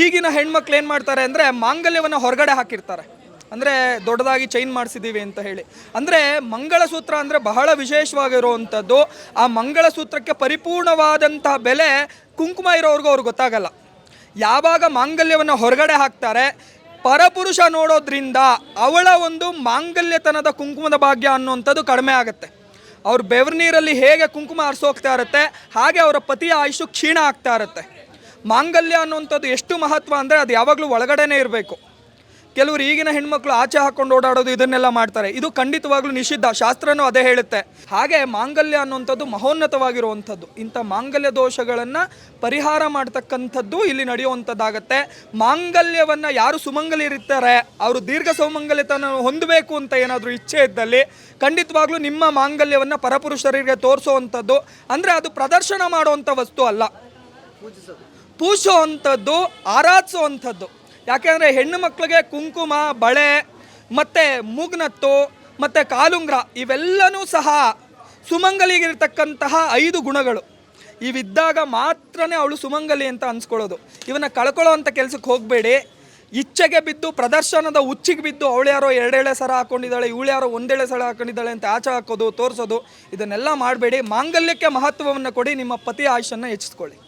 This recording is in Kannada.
ಈಗಿನ ಹೆಣ್ಮಕ್ಳು ಏನು ಮಾಡ್ತಾರೆ ಅಂದರೆ ಮಾಂಗಲ್ಯವನ್ನು ಹೊರಗಡೆ ಹಾಕಿರ್ತಾರೆ. ಅಂದರೆ ದೊಡ್ಡದಾಗಿ ಚೈನ್ ಮಾಡಿಸಿದ್ದೀವಿ ಅಂತ ಹೇಳಿ. ಅಂದರೆ ಮಂಗಳಸೂತ್ರ ಅಂದರೆ ಬಹಳ ವಿಶೇಷವಾಗಿರುವಂಥದ್ದು. ಆ ಮಂಗಳಸೂತ್ರಕ್ಕೆ ಪರಿಪೂರ್ಣವಾದಂತಹ ಬೆಲೆ ಕುಂಕುಮ ಇರೋವ್ರಿಗೂ ಅವ್ರಿಗೆ ಗೊತ್ತಾಗಲ್ಲ. ಯಾವಾಗ ಮಾಂಗಲ್ಯವನ್ನು ಹೊರಗಡೆ ಹಾಕ್ತಾರೆ, ಪರಪುರುಷ ನೋಡೋದ್ರಿಂದ ಅವಳ ಒಂದು ಮಾಂಗಲ್ಯತನದ ಕುಂಕುಮದ ಭಾಗ್ಯ ಅನ್ನುವಂಥದ್ದು ಕಡಿಮೆ ಆಗುತ್ತೆ. ಅವ್ರ ಬೆವರು ನೀರಲ್ಲಿ ಹೇಗೆ ಕುಂಕುಮ ಹರಿಸೋಗ್ತಾ ಇರುತ್ತೆ, ಹಾಗೆ ಅವರ ಪತಿಯ ಆಯುಷು ಕ್ಷೀಣ ಆಗ್ತಾ ಇರುತ್ತೆ. ಮಾಂಗಲ್ಯ ಅನ್ನುವಂಥದ್ದು ಎಷ್ಟು ಮಹತ್ವ ಅಂದರೆ ಅದು ಯಾವಾಗಲೂ ಒಳಗಡೆನೇ ಇರಬೇಕು. ಕೆಲವರು ಈಗಿನ ಹೆಣ್ಮಕ್ಳು ಆಚೆ ಹಾಕೊಂಡು ಓಡಾಡೋದು ಇದನ್ನೆಲ್ಲ ಮಾಡ್ತಾರೆ. ಇದು ಖಂಡಿತವಾಗ್ಲೂ ನಿಷಿದ್ಧ. ಶಾಸ್ತ್ರನೂ ಅದೇ ಹೇಳುತ್ತೆ. ಹಾಗೆ ಮಾಂಗಲ್ಯ ಅನ್ನುವಂಥದ್ದು ಮಹೋನ್ನತವಾಗಿರುವಂಥದ್ದು. ಇಂಥ ಮಾಂಗಲ್ಯ ದೋಷಗಳನ್ನು ಪರಿಹಾರ ಮಾಡ್ತಕ್ಕಂಥದ್ದು ಇಲ್ಲಿ ನಡೆಯುವಂಥದ್ದಾಗತ್ತೆ. ಮಾಂಗಲ್ಯವನ್ನು ಯಾರು ಸುಮಂಗಲಿರ್ತಾರೆ ಅವರು ದೀರ್ಘ ಸೌಮಂಗಲ್ಯತನ ಹೊಂದಬೇಕು ಅಂತ ಏನಾದರೂ ಇಚ್ಛೆ ಇದ್ದಲ್ಲಿ ಖಂಡಿತವಾಗ್ಲೂ ನಿಮ್ಮ ಮಾಂಗಲ್ಯವನ್ನು ಪರಪುರುಷರಿಗೆ ತೋರಿಸುವಂಥದ್ದು. ಅಂದರೆ ಅದು ಪ್ರದರ್ಶನ ಮಾಡುವಂಥ ವಸ್ತು ಅಲ್ಲ. ಪೂಜಿಸುವಂಥದ್ದು ಆರಾಧಿಸುವಂಥದ್ದು. ಯಾಕೆಂದರೆ ಹೆಣ್ಣು ಮಕ್ಕಳಿಗೆ ಕುಂಕುಮ, ಬಳೆ, ಮತ್ತು ಮೂಗ್ನತ್ತು, ಮತ್ತು ಕಾಲುಂಗ್ರ ಇವೆಲ್ಲನೂ ಸಹ ಸುಮಂಗಲಿಗಿರ್ತಕ್ಕಂತಹ ಐದು ಗುಣಗಳು. ಇವಿದ್ದಾಗ ಮಾತ್ರನೇ ಅವಳು ಸುಮಂಗಲಿ ಅಂತ ಅನ್ಸ್ಕೊಳ್ಳೋದು. ಇವನ್ನ ಕಳ್ಕೊಳ್ಳೋ ಅಂಥ ಕೆಲಸಕ್ಕೆ ಹೋಗಬೇಡಿ. ಇಚ್ಛೆಗೆ ಬಿದ್ದು, ಪ್ರದರ್ಶನದ ಉಚ್ಚಿಗೆ ಬಿದ್ದು ಅವಳು ಯಾರೋ ಎರಡೆಳೆ ಸರ ಹಾಕೊಂಡಿದ್ದಾಳೆ, ಇವಳು ಯಾರೋ ಒಂದೆಳೆ ಸರ ಹಾಕೊಂಡಿದ್ದಾಳೆ ಅಂತ ಆಚೆ ಹಾಕೋದು, ತೋರಿಸೋದು, ಇದನ್ನೆಲ್ಲ ಮಾಡಬೇಡಿ. ಮಾಂಗಲ್ಯಕ್ಕೆ ಮಹತ್ವವನ್ನು ಕೊಡಿ, ನಿಮ್ಮ ಪತಿಯ ಆಯುಷನ್ನು ಹೆಚ್ಚಿಸ್ಕೊಳ್ಳಿ.